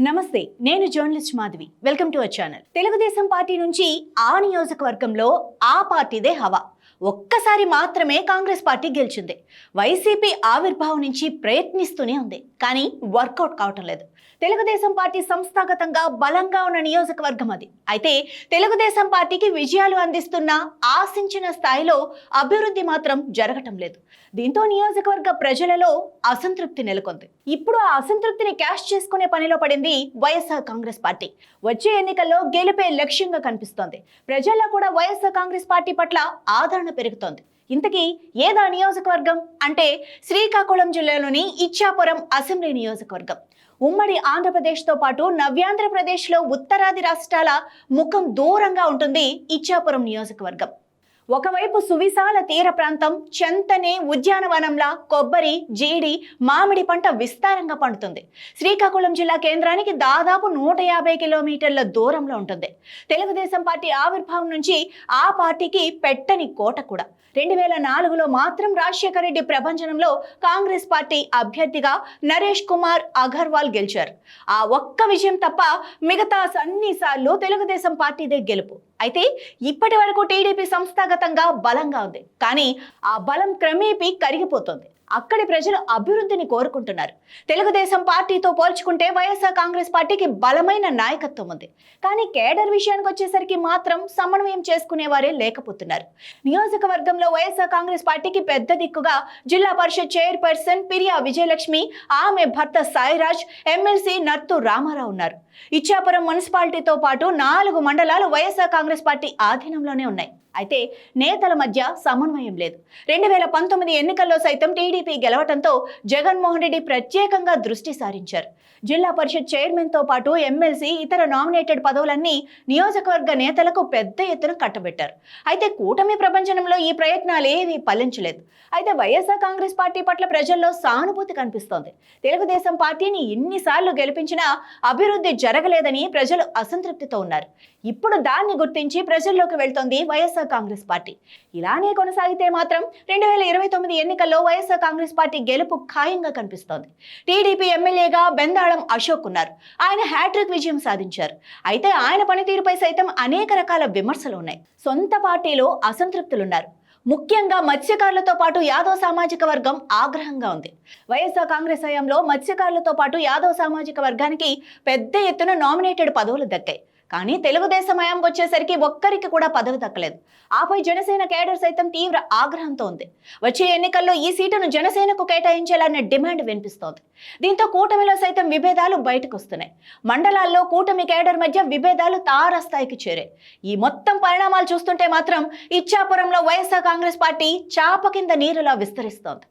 నమస్తే నేను journalist Madhavi. Welcome to our channel. Telugu Desam party నుంచి ఆ నియోజకవర్గంలో ఆ పార్టీదే హవా. ఒక్కసారి మాత్రమే కాంగ్రెస్ పార్టీ గెలిచింది. వైసీపీ ఆవిర్భావం నుంచి ప్రయత్నిస్తూనే ఉంది. కానీ వర్కౌట్ కావటం లేదు. తెలుగుదేశం పార్టీ సంస్థాగతంగా బలంగా ఉన్న నియోజకవర్గం అది. అయితే తెలుగుదేశం పార్టీకి విజయాలు అందిస్తున్న ఆశించిన స్థాయిలో అభివృద్ధి మాత్రం జరగటం లేదు. దీంతో నియోజకవర్గ ప్రజలలో అసంతృప్తి నెలకొంది. ఇప్పుడు ఆ అసంతృప్తిని క్యాష్ చేసుకునే పనిలో పడింది వైఎస్ఆర్ కాంగ్రెస్ పార్టీ. వచ్చే ఎన్నికల్లో గెలిపే లక్ష్యంగా కనిపిస్తోంది. ప్రజల్లో కూడా వైఎస్ఆర్ కాంగ్రెస్ పార్టీ పట్ల ఆదరణ పెరుగుతోంది. ఇంతకీ ఏదా నియోజకవర్గం? అంటే శ్రీకాకుళం జిల్లాలోని ఇచ్చాపురం అసెంబ్లీ నియోజకవర్గం. ఉమ్మడి ఆంధ్రప్రదేశ్తో పాటు నవ్యాంధ్రప్రదేశ్లో ఉత్తరాది రాష్ట్రాల ముఖం దూరంగా ఉంటుంది ఇచ్చాపురం నియోజకవర్గం. ఒకవైపు సువిశాల తీర ప్రాంతం చెంతనే ఉద్యానవనంలా కొబ్బరి జీడి మామిడి పంట విస్తారంగా పండుతుంది. శ్రీకాకుళం జిల్లా కేంద్రానికి దాదాపు నూట యాభై కిలోమీటర్ల దూరంలో ఉంటుంది. తెలుగుదేశం పార్టీ ఆవిర్భావం నుంచి ఆ పార్టీకి పెట్టని కోట కూడా. రెండు వేల నాలుగులో మాత్రం రాజశేఖర రెడ్డి ప్రభంజనంలో కాంగ్రెస్ పార్టీ అభ్యర్థిగా నరేష్ కుమార్ అగర్వాల్ గెలిచారు. ఆ ఒక్క విజయం తప్ప మిగతా అన్నిసార్లు తెలుగుదేశం పార్టీదే గెలుపు. అయితే ఇప్పటి వరకు టీడీపీ సంస్థాగతంగా బలంగా ఉంది. కానీ ఆ బలం క్రమేపీ కరిగిపోతుంది. అక్కడి ప్రజలు అభివృద్ధిని కోరుకుంటున్నారు. తెలుగుదేశం పార్టీతో పోల్చుకుంటే వైఎస్ఆర్ కాంగ్రెస్ పార్టీకి బలమైన నాయకత్వం ఉంది. కానీ కేడర్ విషయానికి వచ్చేసరికి మాత్రం సమన్వయం చేసుకునేవారే లేకపోతున్నారు. నియోజకవర్గంలో వైఎస్ఆర్ కాంగ్రెస్ పార్టీకి పెద్ద దిక్కుగా జిల్లా పరిషత్ చైర్పర్సన్ పిరియా విజయలక్ష్మి ఆమె భర్త సాయిరాజ్ ఎమ్మెల్సీ నర్తు రామారావు ఉన్నారు. ఇచ్చాపురం మున్సిపాలిటీతో పాటు నాలుగు మండలాలు వైఎస్ఆర్ కాంగ్రెస్ పార్టీ ఆధీనంలోనే ఉన్నాయి. అయితే నేతల మధ్య సమన్వయం లేదు. రెండు వేల పంతొమ్మిది ఎన్నికల్లో సైతం టీడీపీ గెలవటంతో జగన్మోహన్ రెడ్డి ప్రత్యేకంగా దృష్టి సారించారు. జిల్లా పరిషత్ చైర్మన్తో పాటు ఎమ్మెల్సీ ఇతర నామినేటెడ్ పదవులన్నీ నియోజకవర్గ నేతలకు పెద్ద ఎత్తున కట్టబెట్టారు. అయితే కూటమి ప్రపంచంలో ఈ ప్రయత్నాలు ఏవి ఫలించలేదు. అయితే వైఎస్ఆర్ కాంగ్రెస్ పార్టీ పట్ల ప్రజల్లో సానుభూతి కనిపిస్తోంది. తెలుగుదేశం పార్టీని ఎన్నిసార్లు గెలిపించినా అభివృద్ధి జరగలేదని ప్రజలు అసంతృప్తితో ఉన్నారు. ఇప్పుడు దాన్ని గుర్తించి ప్రజల్లోకి వెళ్తోంది వైఎస్ఆర్ కాంగ్రెస్ పార్టీ. ఇలానే కొనసాగితే మాత్రం రెండు వేల ఇరవై తొమ్మిది ఎన్నికల్లో వైఎస్ఆర్ కాంగ్రెస్ పార్టీ గెలుపు ఖాయంగా కనిపిస్తోంది. టీడీపీ ఎమ్మెల్యేగా బెందాళం అశోక్ ఉన్నారు. ఆయన హ్యాట్రిక్ విజయం సాధించారు. అయితే ఆయన పనితీరుపై సైతం అనేక రకాల విమర్శలు ఉన్నాయి. సొంత పార్టీలో అసంతృప్తులున్నారు. ముఖ్యంగా మత్స్యకారులతో పాటు యాదవ్ సామాజిక వర్గం ఆగ్రహంగా ఉంది. వైఎస్ఆర్ కాంగ్రెస్ హయాంలో మత్స్యకారులతో పాటు యాదవ్ సామాజిక వర్గానికి పెద్ద ఎత్తున నామినేటెడ్ పదవులు దక్కాయి. కానీ తెలుగుదేశం హయాం వచ్చేసరికి ఒక్కరికి కూడా పదవి దక్కలేదు. ఆపై జనసేన కేడర్ సైతం తీవ్ర ఆగ్రహంతో ఉంది. వచ్చే ఎన్నికల్లో ఈ సీటును జనసేనకు కేటాయించాలనే డిమాండ్ వినిపిస్తోంది. దీంతో కూటమిలో సైతం విభేదాలు బయటకు వస్తున్నాయి. మండలాల్లో కూటమి కేడర్ మధ్య విభేదాలు తారస్థాయికి చేరాయి. ఈ మొత్తం పరిణామాలు చూస్తుంటే మాత్రం ఇచ్చాపురంలో వైఎస్ఆర్ కాంగ్రెస్ పార్టీ చాప కింద నీరులా విస్తరిస్తోంది.